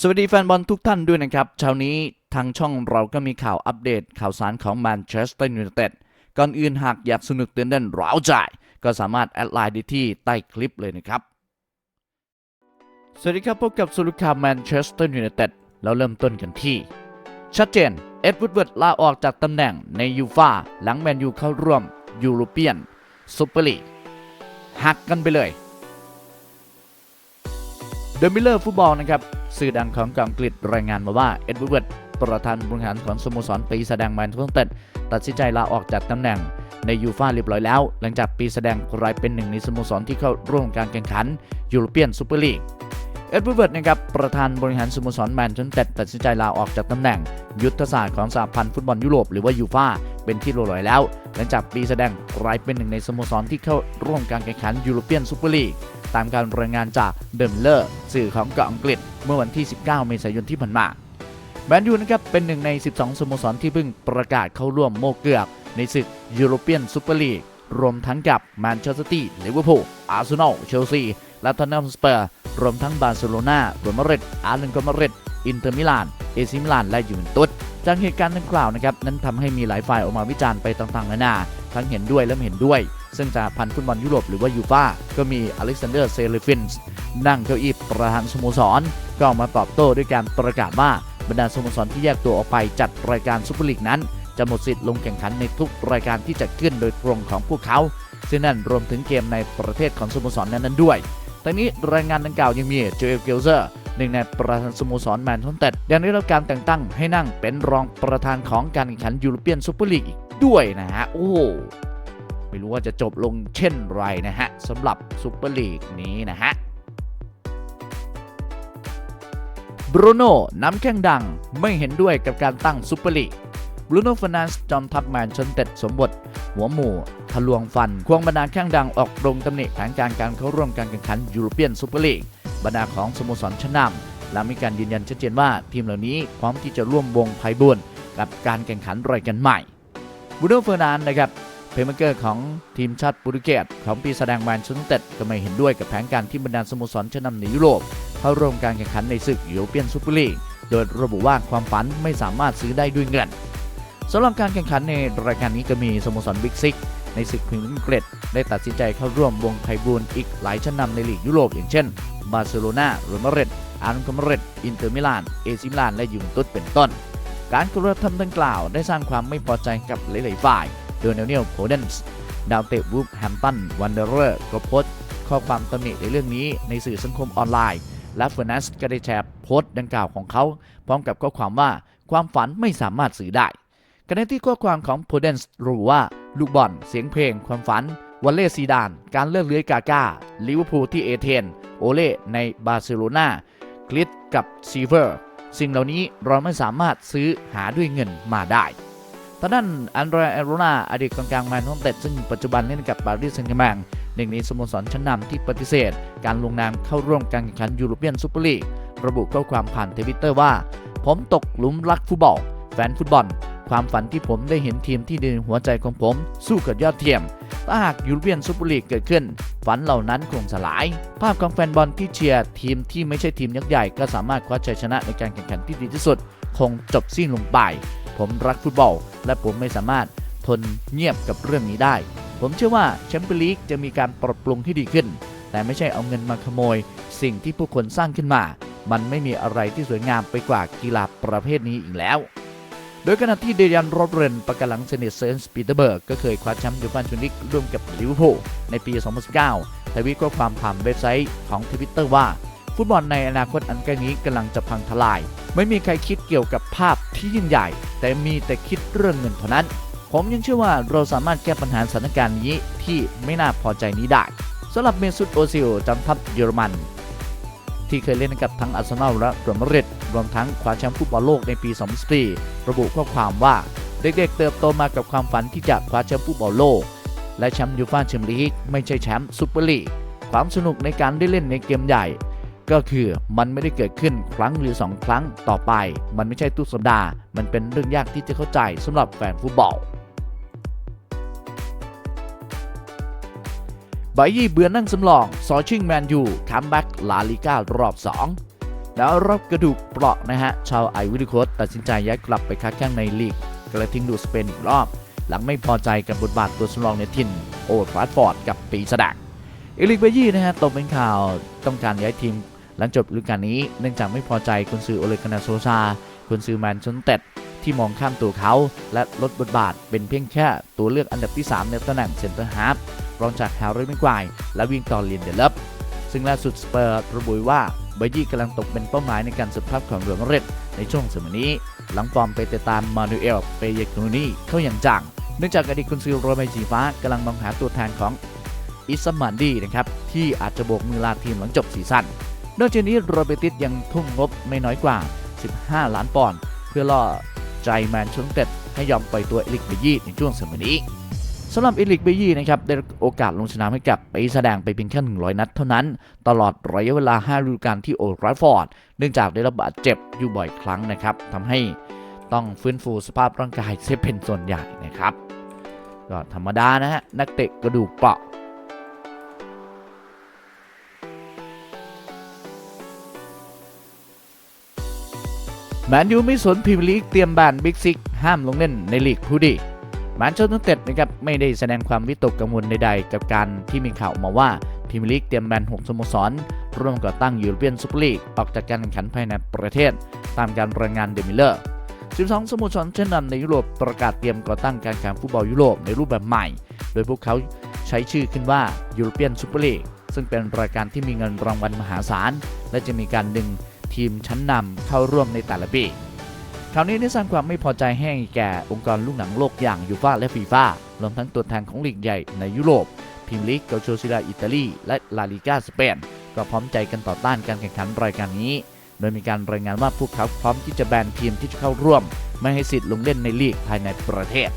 สวัสดีแฟนบอลทุกท่านด้วยนะครับ เช้านี้ทางช่องเราก็มีข่าวอัปเดตข่าวสารของแมนเชสเตอร์ยูไนเต็ดก่อนอื่นหากอยากสนุกตื่นเต้นร้าวใจ ก็สามารถแอดไลน์ได้ที่ใต้คลิปเลยนะครับ สวัสดีครับพบกับสุรุข่าวแมนเชสเตอร์ยูไนเต็ดแล้วเริ่มต้นกันที่ ชัดเจน เอ็ดวูดเวิร์ดลาออกจากตำแหน่งในยูฟาหลังแมนยูเข้าร่วมยูโรเปียนซูเปอร์ลีกหักกันไปเลยเดอะมิลเลอร์ฟุตบอลนะครับ สื่อดังของอังกฤษรายงานมาว่าเอ็ดเวิร์ดประธานบริหารของสโมสรปีแสดงแมนเชสเตอร์ตัดสินใจลาออกจากตำแหน่งในยูฟาเรียบร้อยแล้ว หลังจากปีแสดงกลายเป็นหนึ่งในสโมสรที่เข้าร่วมการแข่งขันยูโรเปียนซูเปอร์ลีกเอ็ดเวิร์ดนะครับประธานบริหารสโมสรแมนเชสเตอร์ตัดสินใจลาออกจากตำแหน่ง ยุทธศาสตร์ของสหพันธ์ฟุตบอลยุโรปหรือว่ายูฟา เป็นที่เรียร้อยแล้ว หลังจากปีแสดงกลายเป็นหนึ่งในสโมสรที่เข้าร่วมการแข่งขันยูโรเปียนซูเปอร์ลีกตามการรายงานจากเดมเลอร์สื่อของเกาะอังกฤษ เมื่อวันที่ 19 เมษายนที่ผ่านมาแมนยูนะครับเป็นหนึ่งใน 12 สโมสรที่เพิ่งประกาศเข้าร่วมโมเกือกในศึกยูโรเปียนซูเปอร์ลีกรวมทั้งกับแมนเชสเตอร์ซิตี้ลิเวอร์พูลอาร์เซนอลเชลซีและทอนนัมสเปอร์รวมทั้งบาร์เซโลนาเรอัลมาริดอาร์เลนโกมาริดอินเตอร์มิลาน เอซิมิลาน และยูเวนตุส จากเหตุการณ์ดังกล่าวนะครับนั้นทำให้มีหลายฝ่ายออกมาวิจารณ์ไปต่างๆนานาทั้งเห็นด้วยและไม่เห็นด้วย ซึ่งสหพันธ์ฟุตบอลยุโรปหรือว่ายูฟ่าก็มีอเล็กซานเดอร์เซเลฟินส์นั่งเก้าอี้ประธานสโมสร ก็ออกมาตอบโต้ด้วยการประกาศว่าบรรดาสโมสรที่แยกตัวออกไปจัดรายการซูเปอร์ลีกนั้น จะหมดสิทธิ์ลงแข่งขันในทุกรายการที่จัดขึ้นโดยตรงของพวกเขา ซึ่งนั่นรวมถึงเกมในประเทศของสโมสรนั้นๆด้วยทั้งนี้รายงานดังกล่าวยังมีโจเอลเกลเซอร์ หนึ่งในประธานสโมสรแมนเชสเตอร์ยังได้รับการแต่งตั้งให้นั่งเป็นรองประธานของการแข่งขันยูโรเปียนซูเปอร์ลีกอีกด้วยนะฮะ โอ้ไม่รู้ว่าจะจบลงเช่นไรนะฮะสำหรับซูเปอร์ลีกนี้นะฮะบรูโน่น้ำแข้งดังไม่เห็นด้วยกับการตั้งซูเปอร์ลีกบรูโน่ฟานันส์จอมทัพแมนเชสเตอร์สมบท หัวหมู่ ทะลวงฟัน ควงบรรดาแข้งดังออกโรงตำหนิแผนการการเข้าร่วมการแข่งขันยูโรเปียนซูเปอร์ลีก บรรดาของสโมสรชั้นนำและมีการยืนยันชัดเจนว่าทีมเหล่านี้พร้อมที่จะร่วมวงไพ่บุญกับการแข่งขันรายการใหม่บูโนเฟอร์นานนะครับเพย์เมเกอร์ของทีมชาติโปรตุเกสของปีแสดงแมนเชสเตอร์ก็ไม่เห็นด้วยกับแผนการที่บรรดาสโมสรชั้นนำในยุโรปเข้าร่วมการแข่งขันในศึกยูโรเปียนซูเปอร์ลีกโดยระบุว่าความฝันไม่สามารถซื้อได้ด้วยเงินสำหรับการแข่งขันในรายการนี้ก็มีสโมสรบิ๊กซิกในศึกพรีเมียร์ลีกอังกฤษได้ตัดสินใจเข้าร่วมวงไพ่บุญอีกหลายชั้นนำในลีกยุโรปอย่างเช่น บาร์เซโลนาเรมาดริดอาร์นโกมาดริดอินเตอร์มิลาน เอซิมิลาน และยูเวนตุสเป็นต้น การกระทำดังกล่าวได้สร้างความไม่พอใจกับหลาย ๆ ฝ่าย โดยเนลเนียลโพเดนส์ดาวเตะวูฟแฮมตันวันเดอร์เรอร์ก็โพสต์ข้อความตำหนิในเรื่องนี้ในสื่อสังคมออนไลน์ และเฟอร์นัสก็ได้แชร์โพสต์ดังกล่าวของเขา พร้อมกับข้อความว่าความฝันไม่สามารถซื้อได้ขณะที่ข้อความของโพเดนส์ระบุว่าลูกบอลเสียงเพลงความฝัน วัลเล่ซีดาน การเลื่อนเลื้อยกาก้าลิเวอร์พูลที่เอเธน โอเล่ในบาร์เซโลนากลิดกับซีเวอร์ สิ่งเหล่านี้เราไม่สามารถซื้อหาด้วยเงินมาได้ทางด้านอันเดรเอโรนาอดีตกองกลางแมนยูไนเต็ดซึ่งปัจจุบันเล่นกับปารีสแซงต์แมงหนึ่งในสโมสรชั้นนำที่ปฏิเสธ การลงนามเข้าร่วมการแข่งขันยูโรเปียนซูเปอร์ลีกระบุข้อความผ่านทวิตเตอร์ว่า ผมตกหลุมรักฟุตบอล แฟนฟุตบอล ความฝันที่ผมได้เห็นทีมที่ดึงหัวใจของผม สู้กับยอดเทียม ถ้าหากยูโรเปียนซูเปอร์ลีกเกิดขึ้น ฝันเหล่านั้นคงสลาย ภาพของแฟนบอลที่เชียร์ทีมที่ไม่ใช่ทีมยักษ์ใหญ่ก็สามารถคว้าชัยชนะในการแข่งขันที่ดีที่สุด คงจบสิ้นลงไป ผมรักฟุตบอล และผมไม่สามารถทนเงียบกับเรื่องนี้ได้ ผมเชื่อว่าแชมเปี้ยนลีกจะมีการปรับปรุงที่ดีขึ้น แต่ไม่ใช่เอาเงินมาขโมย สิ่งที่ผู้คนสร้างขึ้นมา มันไม่มีอะไรที่สวยงามไปกว่ากีฬาประเภทนี้อีกแล้ว โดยขณะที่เดยันโรบเรนประกาหลังเซนิตเซนส์ปีเตอร์เบิร์กก็เคยคว้าแชมป์ยูฟ่าแชมเปี้ยนลีกร่วมกับลิเวอร์พูลในปี 2019 ทวีตข้อความผ่านเว็บไซต์ของทวิตเตอร์ว่า ฟุตบอลในอนาคตอันใกล้นี้กำลังจะพังทลาย ไม่มีใครคิดเกี่ยวกับภาพที่ยิ่งใหญ่ แต่มีแต่คิดเรื่องเงินเท่านั้น ผมยังเชื่อว่าเราสามารถแก้ปัญหาสถานการณ์นี้ที่ไม่น่าพอใจนี้ได้สำหรับเมซุตโอซิลจำทัพเยอรมัน ที่เคยเล่นกับทั้งอาร์เซนอลและเรอัลมาดริดรวมทั้งคว้าแชมป์ฟุตบอลโลกในปี 2014ระบุข้อความว่า เด็กๆเติบโตมากับความฝันที่จะคว้าแชมป์ฟุตบอลโลก และแชมป์ยูฟ่าแชมเปี้ยนลีกไม่ใช่แชมป์ซูเปอร์ลีกความสนุกในการได้เล่นในเกมใหญ่ ก็คือมันไม่ได้เกิดขึ้นครั้งหรือ 2 ครั้งต่อไป มันไม่ใช่ทุกสัปดาห์ มันเป็นเรื่องยากที่จะเข้าใจสำหรับแฟนฟุตบอล บยี่เบือนั่งสำรองซอชิงแมนยูคัมแบ็กลาลิก้ารอบ 2 แล้วรับกระดูกเปราะนะฮะ ชาวไอวิลิโคสตัดสินใจย้ายกลับไปค้าแข้งในลีกกระทิ้งดูสเปนอีกรอบ หลังไม่พอใจกับบทบาทตัวสำรองในทินโอทราฟฟอร์ดกับปีสดากเอลิกเบยี่นะฮะตกเป็นข่าวต้องการย้ายทีมหลังจบฤดูกาลนี้เนื่องจากไม่พอใจกุนซือโอเลกานาโซซากุนซือแมนชนเต็ดที่มองข้ามตัวเขา และลดบทบาทเป็นเพียงแค่ตัวเลือกอันดับที่ 3 ในตำแหน่งเซนเตอร์ฮาร์ฟ รองจากแฮร์รี่ม็กควาและวิ่งตอร์เลียนเดลฟซึ่งล่าสุดสเปอร์ระบุว่าเบยี่กำลังตกเป็นเป้าหมายในการสืบภาพของเรืองเร็ดในช่วงสมัยนี้ หลังฟอร์มไปติดตามมานูเอลเปเยกนูนีเข้าอย่างจังเนื่องจากอดีตกุนซือโรเมสีฟ้ากำลังมองหาตัวแทนของอิสมันดีนะครับที่อาจจะโบกมือลาทีมหลังจบซีซั่นนอกจากนี้โรเบติสยังทุ่มงบไม่น้อยกว่า 15 ล้านปอนด์เพื่อล่อใจแมนชนเต็ดให้ยอมปล่อยตัวเอลิกเบยี่ในช่วงสมัยนี้ สำหรับเอลิกเบยี่นะครับได้โอกาสลงสนามให้กับไปแสดงไปเพียงแค่ 100 นัดเท่านั้น ตลอดระยะเวลา 5 ฤดูกาลที่โอลด์แทราฟฟอร์ด เนื่องจากได้รับบาดเจ็บอยู่บ่อยครั้งนะครับทำให้ต้องฟื้นฟูสภาพร่างกายเสียเป็นส่วนใหญ่นะครับก็ธรรมดานะฮะนักเตะกระดูกเปราะแมนยูไม่สนพรีเมียร์ลีกเตรียมแบนบิ๊กซิกห้ามลงเล่นในลีกผู้ดี แมนเชสเตอร์ยูไนเต็ดนะครับไม่ได้แสดงความวิตกกังวลใดๆ กับการที่มีข่าวมาว่าพรีเมียร์ลีกเตรียมแบน6สโมสร ร่วมก่อตั้งยูโรเปียนซูเปอร์ลีกออกจากการแข่งขันภายในประเทศ ตามการรายงานเดมิเลอร์ 12 สโมสรเช่นนั้นในยุโรปประกาศเตรียมก่อตั้งการแข่งฟุตบอลยุโรปในรูปแบบใหม่ โดยพวกเขาใช้ชื่อขึ้นว่ายูโรเปียนซูเปอร์ลีกซึ่งเป็นรายการที่มีเงินรางวัลมหาศาล และจะมีการดึงทีมชั้นนำเข้าร่วมในแต่ละปี ราวนี้ได้สร้างความไม่พอใจให้แก่องค์กรลูกหนังโลกอย่างยูฟ่าและฟีฟ่ารวมทั้งตัวแทนของลีกใหญ่ในยุโรปพรีเมียร์ลีกเกาโชซิลาอิตาลีและลาลิกาสเปนก็พร้อมใจกันต่อต้านการแข่งขันรายการนี้ โดยมีการรายงานว่าพวกเขาพร้อมที่จะแบนทีมที่จะเข้าร่วม ไม่ให้สิทธิ์ลงเล่นในลีกภายในประเทศ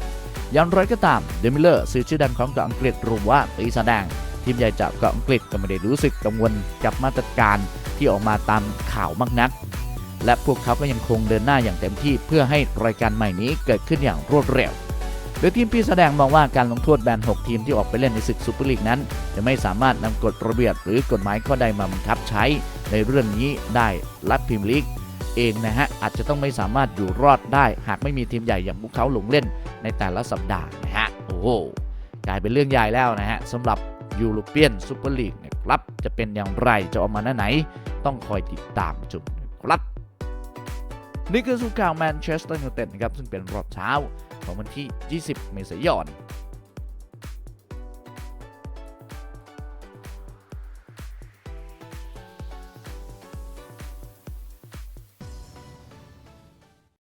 อย่างไรก็ตามเดมิเลอร์สื่อชื่อดังของเกาะอังกฤษรู้ว่าปีศาจแดงทีมใหญ่จากเกาะอังกฤษก็ไม่ได้รู้สึกกังวลกับมาตรการที่ออกมาตามข่าวมากนัก และพวกเขาก็ยังคงเดินหน้าอย่างเต็มที่เพื่อให้รายการใหม่นี้เกิดขึ้นอย่างรวดเร็ว โดยทีมปีแสดงมองว่าการลงโทษแบน 6 ทีมที่ออกไปเล่นในศึกซูเปอร์ลีกนั้น จะไม่สามารถนำกฎระเบียบหรือกฎหมายข้อใดมาบังคับใช้ ในเรื่องนี้ได้และพรีเมียร์ลีกเองนะฮะอาจจะต้องไม่สามารถอยู่รอดได้ หากไม่มีทีมใหญ่อย่างพวกเขาลงเล่นในแต่ละสัปดาห์นะฮะโอ้โหกลายเป็นเรื่องใหญ่แล้วนะฮะสำหรับยูโรเปียนซูเปอร์ลีกนะครับจะเป็นอย่างไรจะออกมาหน้าไหน ต้องคอยติดตามชมนะครับ นี่คือสุข่าวแมนเชสเตอร์ยูไนเต็ดนะครับซึ่งเป็นรอบเช้าของวันที่ 20 เมษายน